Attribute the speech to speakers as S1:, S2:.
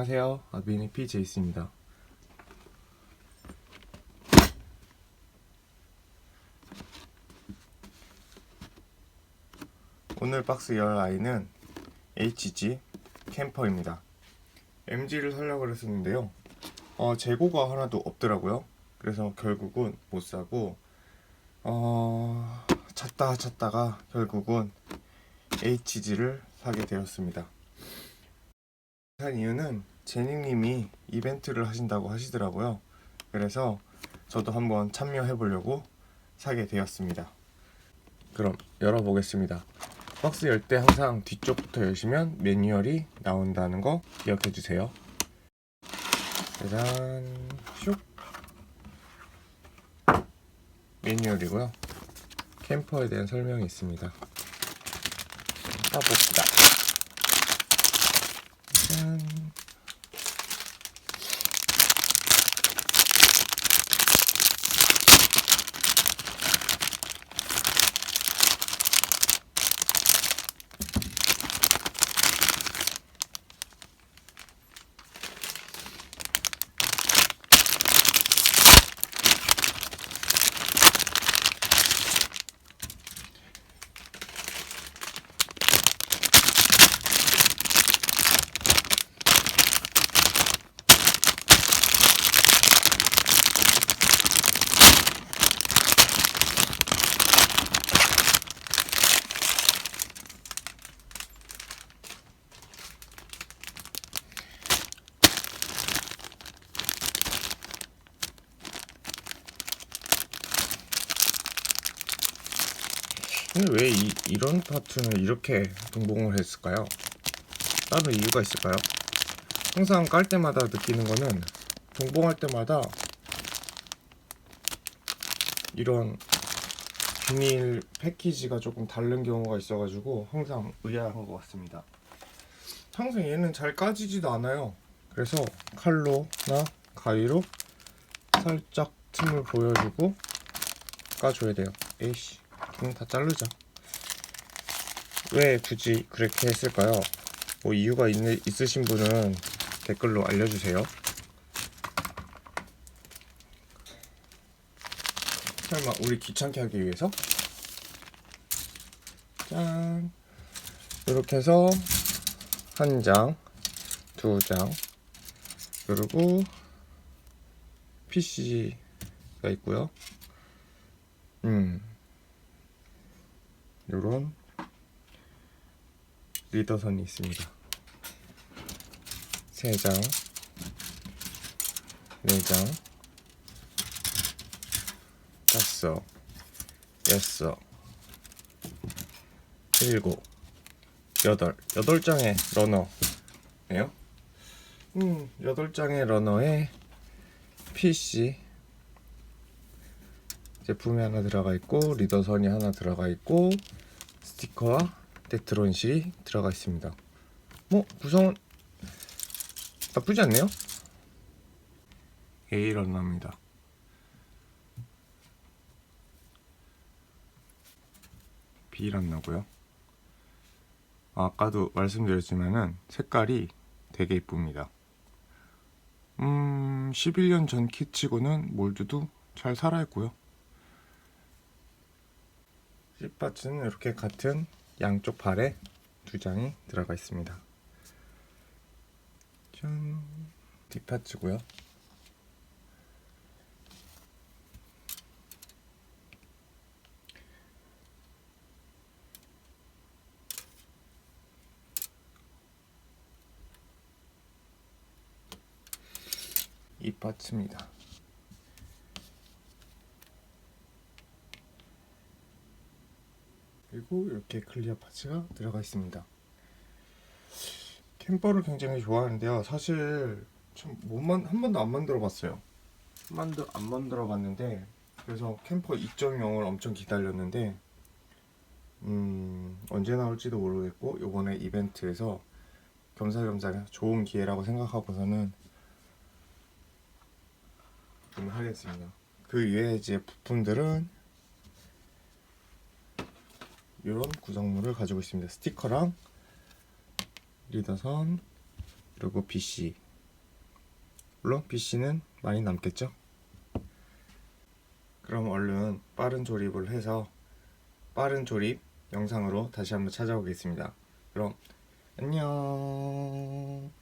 S1: 안녕하세요. 아비니 PJ스입니다. 오늘 박스 열 아이는 HG 캠퍼입니다. MG를 살려고 그랬었는데요. 어, 재고가 하나도 없더라고요. 그래서 결국은 못 사고 어, 찾다 찾다가 결국은 HG를 사게 되었습니다. 산 이유는 제니님이 이벤트를 하신다고 하시더라고요. 그래서 저도 한번 참여해 보려고 사게 되었습니다. 그럼 열어보겠습니다. 박스 열 때 항상 뒤쪽부터 여시면 매뉴얼이 나온다는 거 기억해 주세요. 짜잔, 슉. 매뉴얼이고요. 캠퍼에 대한 설명이 있습니다. 까봅시다. 짠. 근데 왜 이, 이런 파트는 이렇게 동봉을 했을까요? 다른 이유가 있을까요? 항상 깔 때마다 느끼는 거는 동봉할 때마다 이런 비닐 패키지가 조금 다른 경우가 있어가지고 항상 의아한 것 같습니다. 항상 얘는 잘 까지지도 않아요. 그래서 칼로나 가위로 살짝 틈을 보여주고 까줘야 돼요. 에이씨. 그럼 다 자르자. 왜 굳이 그렇게 했을까요? 뭐 이유가 있, 있으신 분은 댓글로 알려주세요. 설마 우리 귀찮게 하기 위해서? 짠. 이렇게 해서 한 장, 두 장, 그리고 PC가 있고요. 음. 요런 리더선이 있습니다. 3장, 4장, 5, 6, 7, 8, 8장의 러너네요. 음, 8장의 러너에 PC 제품이 하나 들어가 있고 리더선이 하나 들어가 있고 스티커와 데트론실이 들어가 있습니다. 뭐 구성은 나쁘지 않네요. A 러너입니다. B 러너고요. 아, 아까도 말씀드렸지만은 색깔이 되게 이쁩니다. 음, 11년 전 키치고는 몰드도 잘 살아있고요. 씹바츠는 이렇게 같은 양쪽 발에 두 장이 들어가 있습니다. 짠, 뒷파츠고요. 이 파츠입니다. 그리고 이렇게 클리어 파츠가 들어가 있습니다. 캠퍼를 굉장히 좋아하는데요. 사실 참 못만 한 번도 안 만들어 봤어요. 한 번도 안 만들어 봤는데 그래서 캠퍼 2.0을 엄청 기다렸는데 음, 언제 나올지도 모르겠고 이번에 이벤트에서 겸사겸사 좋은 기회라고 생각하고서는 구매하겠습니다. 그 외에 이제 부품들은 이런 구성물을 가지고 있습니다. 스티커랑 리더선 그리고 BC 물론 PC는 많이 남겠죠. 그럼 얼른 빠른 조립을 해서 빠른 조립 영상으로 다시 한번 찾아오겠습니다. 그럼 안녕.